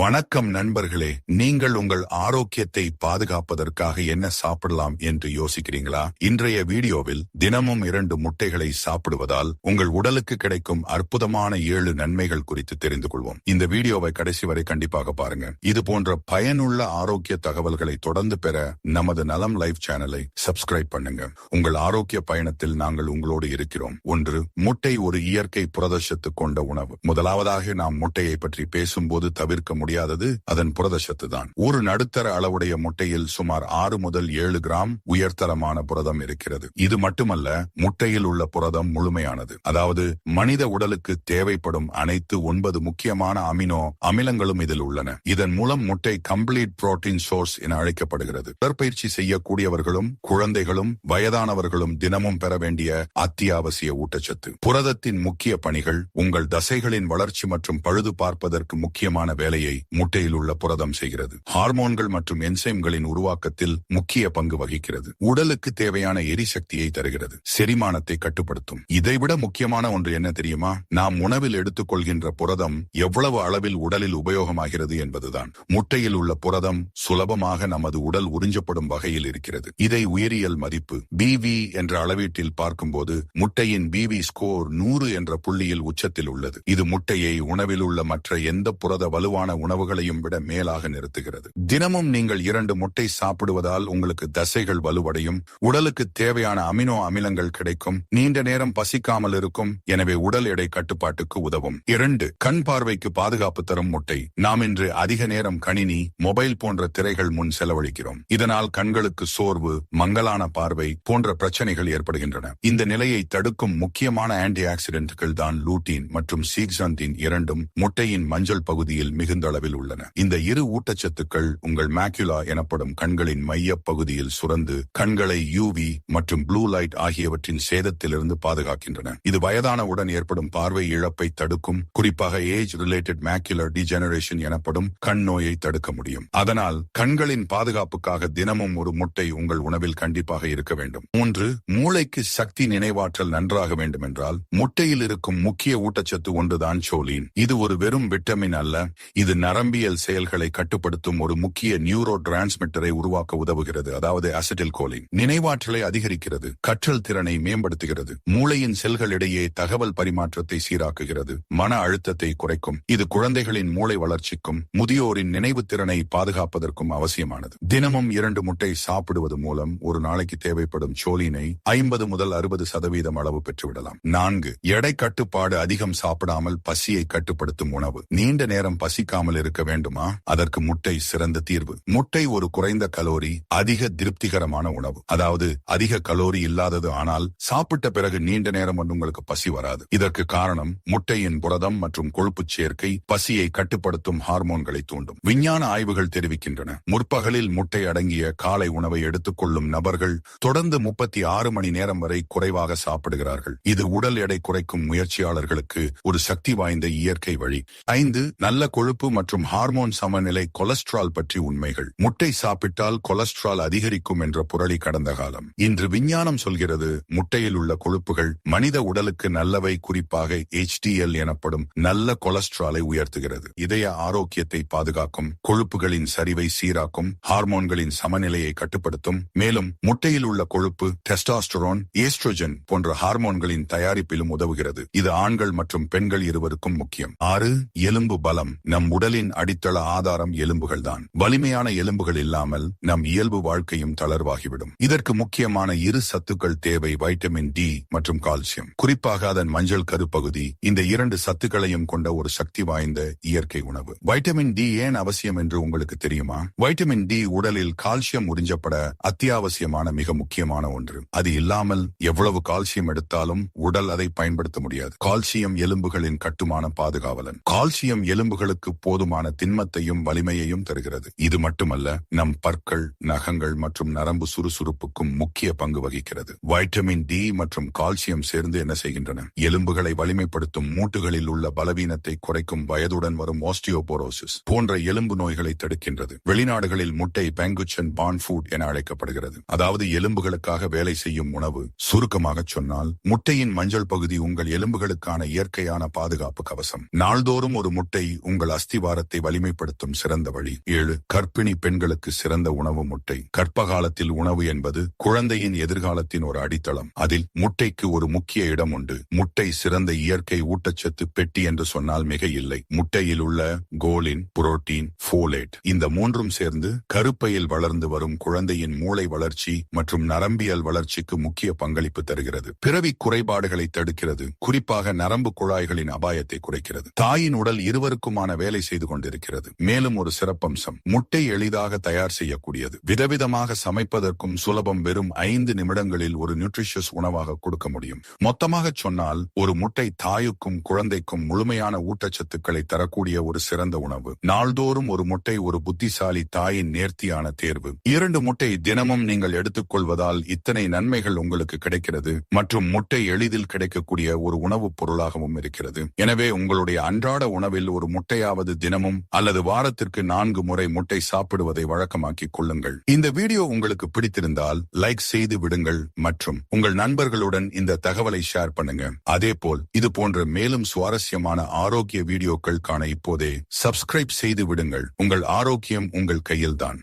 வணக்கம் நண்பர்களே நீங்கள் உங்கள் ஆரோக்கியத்தை பாதுகாப்பதற்காக என்ன சாப்பிடலாம் என்று யோசிக்கிறீங்களா? இன்றைய வீடியோவில் தினமும் இரண்டு முட்டைகளை சாப்பிடுவதால் உங்கள் உடலுக்கு கிடைக்கும் அற்புதமான ஏழு நன்மைகள் குறித்து தெரிந்து கொள்வோம். இந்த வீடியோவை கடைசி வரை கண்டிப்பாக பாருங்க. இது போன்ற பயனுள்ள ஆரோக்கிய தகவல்களை தொடர்ந்து பெற நமது நலம் லைஃப் சேனலை சப்ஸ்கிரைப் பண்ணுங்க. உங்கள் ஆரோக்கிய பயணத்தில் நாங்கள் உங்களோடு இருக்கிறோம். ஒன்று முட்டை ஒரு இயற்கை புரதசத்து கொண்ட உணவு. முதலாவதாக நாம் முட்டையை பற்றி பேசும்போது தவிர்க்க முடியும். முடியாதது அதன் புரதச்சத்து தான் ஒரு நடுத்தர அளவுடைய முட்டையில் சுமார் ஆறு முதல் ஏழு கிராம் உயர்தரமான புரதம் இருக்கிறது. இது மட்டுமல்ல முட்டையில் உள்ள புரதம் முழுமையானது. அதாவது மனித உடலுக்கு தேவைப்படும் அனைத்து ஒன்பது முக்கியமான அமினோ அமிலங்களும் இதில் உள்ளன. இதன் மூலம் முட்டை கம்ப்ளீட் புரோட்டீன் சோர்ஸ் என அழைக்கப்படுகிறது. உடற்பயிற்சி செய்யக்கூடியவர்களும் குழந்தைகளும் வயதானவர்களும் தினமும் பெற வேண்டிய அத்தியாவசிய ஊட்டச்சத்து. புரதத்தின் முக்கிய பணிகள் உங்கள் தசைகளின் வளர்ச்சி மற்றும் பழுது பார்ப்பதற்கு முக்கியமான வேலையை முட்டையில் உள்ள புரதம் செய்கிறது. ஹார்மோன்கள் மற்றும் என்சைம்களின் உருவாக்கத்தில் முக்கிய பங்கு வகிக்கிறது. உடலுக்கு தேவையான எரிசக்தியை தருகிறது. செரிமானத்தை கட்டுப்படுத்தும். இதைவிட முக்கியமான ஒன்று என்ன தெரியுமா? நாம் உணவில் எடுத்துக்கொள்கின்ற புரதம் எவ்வளவு அளவில் உடலில் உபயோகமாகிறது என்பதுதான். முட்டையில் உள்ள புரதம் சுலபமாக நமது உடல் உறிஞ்சப்படும் வகையில் இருக்கிறது. இதை உயிரியல் மதிப்பு பிவி என்ற அளவீட்டில் பார்க்கும்போது முட்டையின் பிவி ஸ்கோர் நூறு என்ற புள்ளியில் உச்சத்தில் உள்ளது. இது முட்டையை உணவில் உள்ள மற்ற எந்த புரத வலுவான உணவுகளையும் விட மேலாக நிறுத்துகிறது. தினமும் நீங்கள் இரண்டு முட்டை சாப்பிடுவதால் உங்களுக்கு தசைகள் வலுவடையும். உடலுக்கு தேவையான அமினோ அமிலங்கள் கிடைக்கும். நீண்ட நேரம் பசிக்காமல் இருக்கும். எனவே உடல் எடை கட்டுப்பாட்டுக்கு உதவும். இரண்டு கண் பார்வைக்கு பாதுகாப்பு தரும் முட்டை. நாம் இன்று அதிக நேரம் கணினி மொபைல் போன்ற திரைகள் முன் செலவழிக்கிறோம். இதனால் கண்களுக்கு சோர்வு மங்கலான பார்வை போன்ற பிரச்சனைகள் ஏற்படுகின்றன. இந்த நிலையை தடுக்கும் முக்கியமான ஆன்டி ஆக்சிடென்ட்கள் தான் லூட்டின் மற்றும் சீக்ஸாந்தின் இரண்டும் முட்டையின் மஞ்சள் பகுதியில் மிகுந்த அளவில் உள்ளன. இந்த இரு ஊட்டச்சத்துக்கள் உங்கள் மேக்யுலா எனப்படும் கண்களின் மைய பகுதியில் சுரந்து கண்களை யூவி மற்றும் ப்ளூ லைட் ஆகியவற்றின் சேதத்திலிருந்து பாதுகாக்கின்றன. இது வயதானவுடன் ஏற்படும் பார்வை இழப்பை தடுக்கும். குறிப்பாக ஏஜ் ரிலேட்டட் மேக்யுலர் டிஜெனரேஷன் எனப்படும் கண் நோயை தடுக்க முடியும். அதனால் கண்களின் பாதுகாப்புக்காக தினமும் ஒரு முட்டை உங்கள் உணவில் கண்டிப்பாக இருக்க வேண்டும். மூன்று மூளைக்கு சக்தி நினைவாற்றல் நன்றாக வேண்டும் என்றால் முட்டையில் இருக்கும் முக்கிய ஊட்டச்சத்து ஒன்றுதான் சோலின். இது ஒரு வெறும் விட்டமின் அல்ல. இது நரம்பியல் செயல்களை கட்டுப்படுத்தும் ஒரு முக்கிய நியூரோ டிரான்ஸ்மிட்டரை உருவாக்க உதவுகிறது. அதாவது அசிட்டில் கோலின் நினைவாற்றலை அதிகரிக்கிறது. கற்றல் திறனை மேம்படுத்துகிறது. மூளையின் செல்களிடையே தகவல் பரிமாற்றத்தை சீராக்குகிறது. மன அழுத்தத்தை குறைக்கும். இது குழந்தைகளின் மூளை வளர்ச்சிக்கும் முதியோரின் நினைவு திறனை பாதுகாப்பதற்கும் அவசியமானது. தினமும் இரண்டு முட்டை சாப்பிடுவது மூலம் ஒரு நாளைக்கு தேவைப்படும் சோலினை ஐம்பது முதல் அறுபது சதவீதம் அளவு பெற்றுவிடலாம். நான்கு எடை கட்டுப்பாடு அதிகம் சாப்பிடாமல் பசியை கட்டுப்படுத்தும் உணவு. நீண்ட நேரம் பசிக்காமல் இல்லாமல் இருக்க வேண்டுமா? அதற்கு முட்டை சிறந்த தீர்வு. முட்டை ஒரு குறைந்த கலோரி அதிக திருப்திகரமான உணவு. அதாவது அதிக கலோரி இல்லாதது ஆனால் சாப்பிட்ட பிறகு நீண்ட நேரம் வந்து உங்களுக்கு பசி வராது. இதற்கு காரணம் முட்டையின் புரதம் மற்றும் கொழுப்பு சேர்க்கை பசியை கட்டுப்படுத்தும் ஹார்மோன்களை தூண்டும். விஞ்ஞான ஆய்வுகள் தெரிவிக்கின்றன. முற்பகலில் முட்டை அடங்கிய காலை உணவை எடுத்துக்கொள்ளும் நபர்கள் தொடர்ந்து முப்பத்தி ஆறு மணி நேரம் வரை குறைவாக சாப்பிடுகிறார்கள். இது உடல் எடை குறைக்கும் முயற்சியாளர்களுக்கு ஒரு சக்தி வாய்ந்த இயற்கை வழி. ஐந்து நல்ல கொழுப்பு மற்றும் ஹார்மோன் சமநிலை கொலஸ்ட்ரால் பற்றி உண்மைகள். முட்டை சாப்பிட்டால் கொலஸ்ட்ரால் அதிகரிக்கும் என்ற புரளி கடந்த காலம். இன்று விஞ்ஞானம் சொல்கிறது முட்டையில் உள்ள கொழுப்புகள் மனித உடலுக்கு நல்லவை குறிப்பாக எச்டிஎல் எனப்படும் நல்ல கொலஸ்ட்ராலை உயர்த்துகிறது. இதய ஆரோக்கியத்தை பாதுகாக்கும் கொழுப்புகளின் சரிவை சீராக்கும் ஹார்மோன்களின் சமநிலையை கட்டுப்படுத்தும். மேலும் முட்டையில் உள்ள கொழுப்பு டெஸ்டாஸ்டரோன் ஏஸ்ட்ரோஜன் போன்ற ஹார்மோன்களின் தயாரிப்பிலும் உதவுகிறது. இது ஆண்கள் மற்றும் பெண்கள் இருவருக்கும் முக்கியம். ஆறு எலும்பு பலம். நம் உடல் உடலின் அடித்தள ஆதாரம் எலும்புகள் தான் வலிமையான எலும்புகள் இல்லாமல் நம் இயல்பு வாழ்க்கையும் தளர்வாகிவிடும். இதற்கு முக்கியமான இரு சத்துக்கள் தேவை வைட்டமின் டி மற்றும் கால்சியம். குறிப்பாக அதன் மஞ்சள் கருப்பகுதி இந்த இரண்டு சத்துக்களையும் கொண்ட ஒரு சக்தி வாய்ந்த இயற்கை உணவு. வைட்டமின் டி ஏன் அவசியம் என்று உங்களுக்கு தெரியுமா? வைட்டமின் டி உடலில் கால்சியம் உறிஞ்சப்பட அத்தியாவசியமான மிக முக்கியமான ஒன்று. அது இல்லாமல் எவ்வளவு கால்சியம் எடுத்தாலும் உடல் அதை பயன்படுத்த முடியாது. கால்சியம் எலும்புகளின் கட்டுமான பாதுகாவலன். கால்சியம் எலும்புகளுக்கு போதுமான திண்மத்தையும் வலிமையையும் தருகிறது. இது மட்டுமல்ல நம் பற்கள் நகங்கள் மற்றும் நரம்பு சுறுசுறுப்புக்கும் முக்கிய பங்கு வகிக்கிறது. வைட்டமின் டி மற்றும் கால்சியம் சேர்ந்து என்ன செய்கின்றன? எலும்புகளை வலிமைப்படுத்தும் மூட்டுகளில் உள்ள பலவீனத்தை குறைக்கும் வயதுடன் வரும் ஆஸ்டியோபோரோசிஸ் போன்ற எலும்பு நோய்களை தடுக்கின்றது. வெளிநாடுகளில் முட்டை பேங்குச்சன் பான் ஃபுட் என அழைக்கப்படுகிறது. அதாவது எலும்புகளுக்காக வேலை செய்யும் உணவு. சுருக்கமாக சொன்னால் முட்டையின் மஞ்சள் பகுதி உங்கள் எலும்புகளுக்கான இயற்கையான பாதுகாப்பு கவசம். நாள்தோறும் ஒரு முட்டை உங்கள் அஸ்திவார அஸ்திவாரத்தை வலிமைப்படுத்தும் சிறந்த வழி. ஏழு கர்ப்பிணி பெண்களுக்கு சிறந்த உணவு முட்டை. கற்பகாலத்தில் உணவு என்பது குழந்தையின் எதிர்காலத்தின் ஒரு அடித்தளம். அதில் முட்டைக்கு ஒரு முக்கிய இடம் உண்டு. முட்டை சிறந்த இயற்கை ஊட்டச்சத்து பெட்டி என்று சொன்னால் மிக இல்லை முட்டையில் உள்ள கோலின் புரோட்டீன் போலேட் இந்த மூன்றும் சேர்ந்து கருப்பையில் வளர்ந்து வரும் குழந்தையின் மூளை வளர்ச்சி மற்றும் நரம்பியல் வளர்ச்சிக்கு முக்கிய பங்களிப்பு தருகிறது. பிறவி குறைபாடுகளை தடுக்கிறது. குறிப்பாக நரம்பு குழாய்களின் அபாயத்தை குறைக்கிறது. தாயின் உடல் இருவருக்குமான வேலை செய்து கொண்டிருக்கிறது. மேலும் ஒரு சிறப்பம்சம். முட்டை எளிதாக தயார் செய்யக்கூடியது. விதவிதமாக சமைப்பதற்கும் சுலபம் வெறும் ஐந்து நிமிடங்களில் ஒரு நியூட்ரிஷியஸ் உணவாக கொடுக்க முடியும். மொத்தமாக சொன்னால் ஒரு முட்டை தாயுக்கும் குழந்தைக்கும் முழுமையான ஊட்டச்சத்துக்களை தரக்கூடிய ஒரு சிறந்த உணவு. நாள்தோறும் ஒரு முட்டை ஒரு புத்திசாலி தாயின் நேர்த்தியான தேர்வு. இரண்டு முட்டை தினமும் நீங்கள் எடுத்துக்கொள்வதால் இத்தனை நன்மைகள் உங்களுக்கு கிடைக்கிறது. மற்றும் முட்டை எளிதில் கிடைக்கக்கூடிய ஒரு உணவுப் பொருளாகவும் இருக்கிறது. எனவே உங்களுடைய அன்றாட உணவில் ஒரு முட்டையாவது தினமும் அல்லது வாரத்திற்கு நான்கு முறை முட்டை சாப்பிடுவதை வழக்கமாக்கிக் கொள்ளுங்கள். இந்த வீடியோ உங்களுக்கு பிடித்திருந்தால் லைக் செய்து விடுங்கள் மற்றும் உங்கள் நண்பர்களுடன் இந்த தகவலை ஷேர் பண்ணுங்க. அதேபோல் இது போன்ற மேலும் சுவாரஸ்யமான ஆரோக்கிய வீடியோக்கள் காண இப்போதே சப்ஸ்கிரைப் செய்து விடுங்கள். உங்கள் ஆரோக்கியம் உங்கள் கையில்தான்.